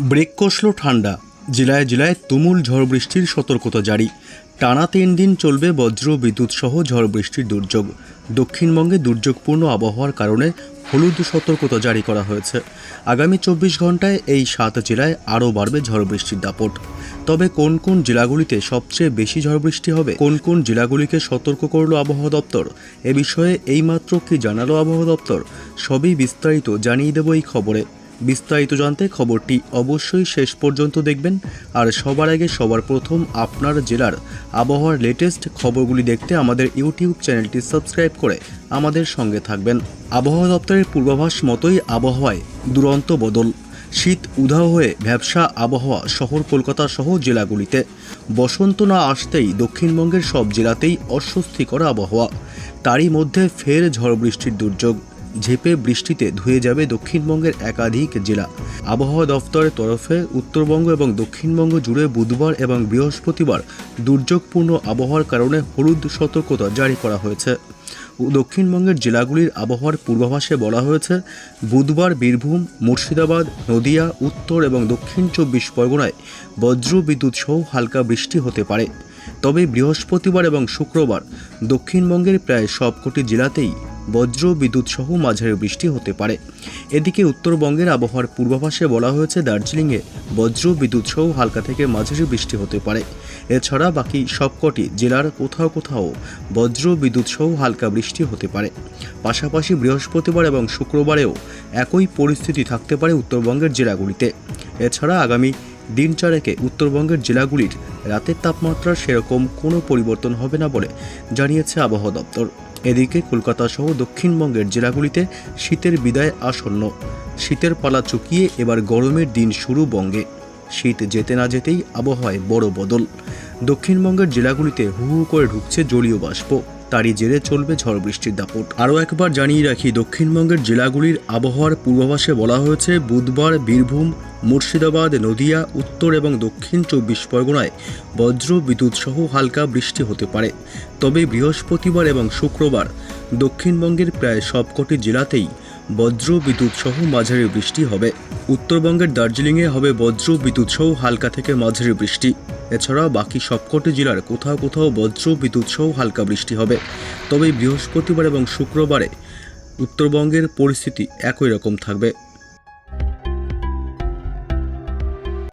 Break কষল ঠান্ডা। জেলায় জেলায় তুমুল ঝড় বৃষ্টির সতর্কতা জারি। টানা তিন দিন চলবে বজ্র, বিদ্যুৎ সহ ঝড় বৃষ্টির দুর্যোগ। দক্ষিণবঙ্গে দুর্যোগপূর্ণ আবহাওয়ার কারণে হলুদ সতর্কতা জারি করা হয়েছে। আগামী চব্বিশ ঘন্টায় এই সাত জেলায় আরও বাড়বে ঝড় বৃষ্টির দাপট। তবে কোন কোন জেলাগুলিতে সবচেয়ে বেশি ঝড় বৃষ্টি হবে, কোন কোন জেলাগুলিকে সতর্ক করল আবহাওয়া দপ্তর, এ বিষয়ে এইমাত্র কি জানালো আবহাওয়া দপ্তর, সবই বিস্তারিত জানিয়ে দেব এই খবরে। বিস্তারিত জানতে খবরটি অবশ্যই শেষ পর্যন্ত দেখবেন। আর সবার আগে সবার প্রথম আপনার জেলার আবহাওয়ার লেটেস্ট খবরগুলি দেখতে আমাদের ইউটিউব চ্যানেলটি সাবস্ক্রাইব করে আমাদের সঙ্গে থাকবেন। আবহাওয়া দপ্তরের পূর্বাভাস মতোই আবহাওয়ায় দুরন্ত বদল। শীত উধাও হয়ে ভ্যাবসা আবহাওয়া শহর কলকাতা সহ জেলাগুলিতে। বসন্ত না আসতেই দক্ষিণবঙ্গের সব জেলাতেই অস্বস্তিকর আবহাওয়া। তারই মধ্যে ফের ঝড় বৃষ্টির দুর্যোগ। ঝেপে বৃষ্টিতে ধুয়ে যাবে দক্ষিণবঙ্গের একাধিক জেলা। আবহাওয়া দফতরের তরফে উত্তরবঙ্গ এবং দক্ষিণবঙ্গ জুড়ে বুধবার এবং বৃহস্পতিবার দুর্যোগপূর্ণ আবহাওয়ার কারণে হলুদ সতর্কতা জারি করা হয়েছে। দক্ষিণবঙ্গের জেলাগুলির আবহাওয়ার পূর্বাভাসে বলা হয়েছে, বুধবার বীরভূম, মুর্শিদাবাদ, নদিয়া, উত্তর এবং দক্ষিণ চব্বিশ পরগনায় বজ্র বিদ্যুৎ সহ হালকা বৃষ্টি হতে পারে। তবে বৃহস্পতিবার এবং শুক্রবার দক্ষিণবঙ্গের প্রায় সবকটি জেলাতেই বজ্র বিদ্যুৎ সহ মাঝারি বৃষ্টি হতে পারে। এদিকে উত্তরবঙ্গের আবহাওয়ার পূর্বাভাসে বলা হয়েছে, দার্জিলিংয়ে বজ্র বিদ্যুৎ সহ হালকা থেকে মাঝারি বৃষ্টি হতে পারে। এছাড়া বাকি সবকটি জেলার কোথাও কোথাও বজ্র বিদ্যুৎ সহ হালকা বৃষ্টি হতে পারে। পাশাপাশি বৃহস্পতিবার এবং শুক্রবারেও একই পরিস্থিতি থাকতে পারে উত্তরবঙ্গের জেলাগুলিতে। এছাড়া আগামী দিন চারেকে উত্তরবঙ্গের জেলাগুলির রাতের তাপমাত্রা সেরকম কোনো পরিবর্তন হবে না বলে জানিয়েছে আবহাওয়া দপ্তর। এদিকে কলকাতা সহ দক্ষিণবঙ্গের জেলাগুলিতে শীতের বিদায় আসন্ন। শীতের পালা চুকিয়ে এবার গরমের দিন শুরু বঙ্গে। শীত যেতে না যেতেই আবহাওয়ায় বড় বদল। দক্ষিণবঙ্গের জেলাগুলিতে হু হু করে ঢুকছে জলীয় বাষ্প। তারই জেরে চলবে ঝড় বৃষ্টির দাপট। আরও একবার জানিয়ে রাখি, দক্ষিণবঙ্গের জেলাগুলির আবহাওয়ার পূর্বাভাসে বলা হয়েছে, বুধবার, বীরভূম মুর্শিদাবাদ, নদিয়া, উত্তর এবং দক্ষিণ চব্বিশ পরগনায় বজ্র বিদ্যুৎ সহ হালকা বৃষ্টি হতে পারে। তবে বৃহস্পতিবার এবং শুক্রবার দক্ষিণবঙ্গের প্রায় সবকটি জেলাতেই বজ্র বিদ্যুৎ সহ মাঝারি বৃষ্টি হবে। উত্তরবঙ্গের দার্জিলিংয়ে হবে বজ্র বিদ্যুৎ সহ হালকা থেকে মাঝারি বৃষ্টি। এছাড়া বাকি সবকটি জেলার কোথাও কোথাও বজ্র বিদ্যুৎ সহ হালকা বৃষ্টি হবে। তবে বৃহস্পতিবার এবং শুক্রবারে উত্তরবঙ্গের পরিস্থিতি একই রকম থাকবে।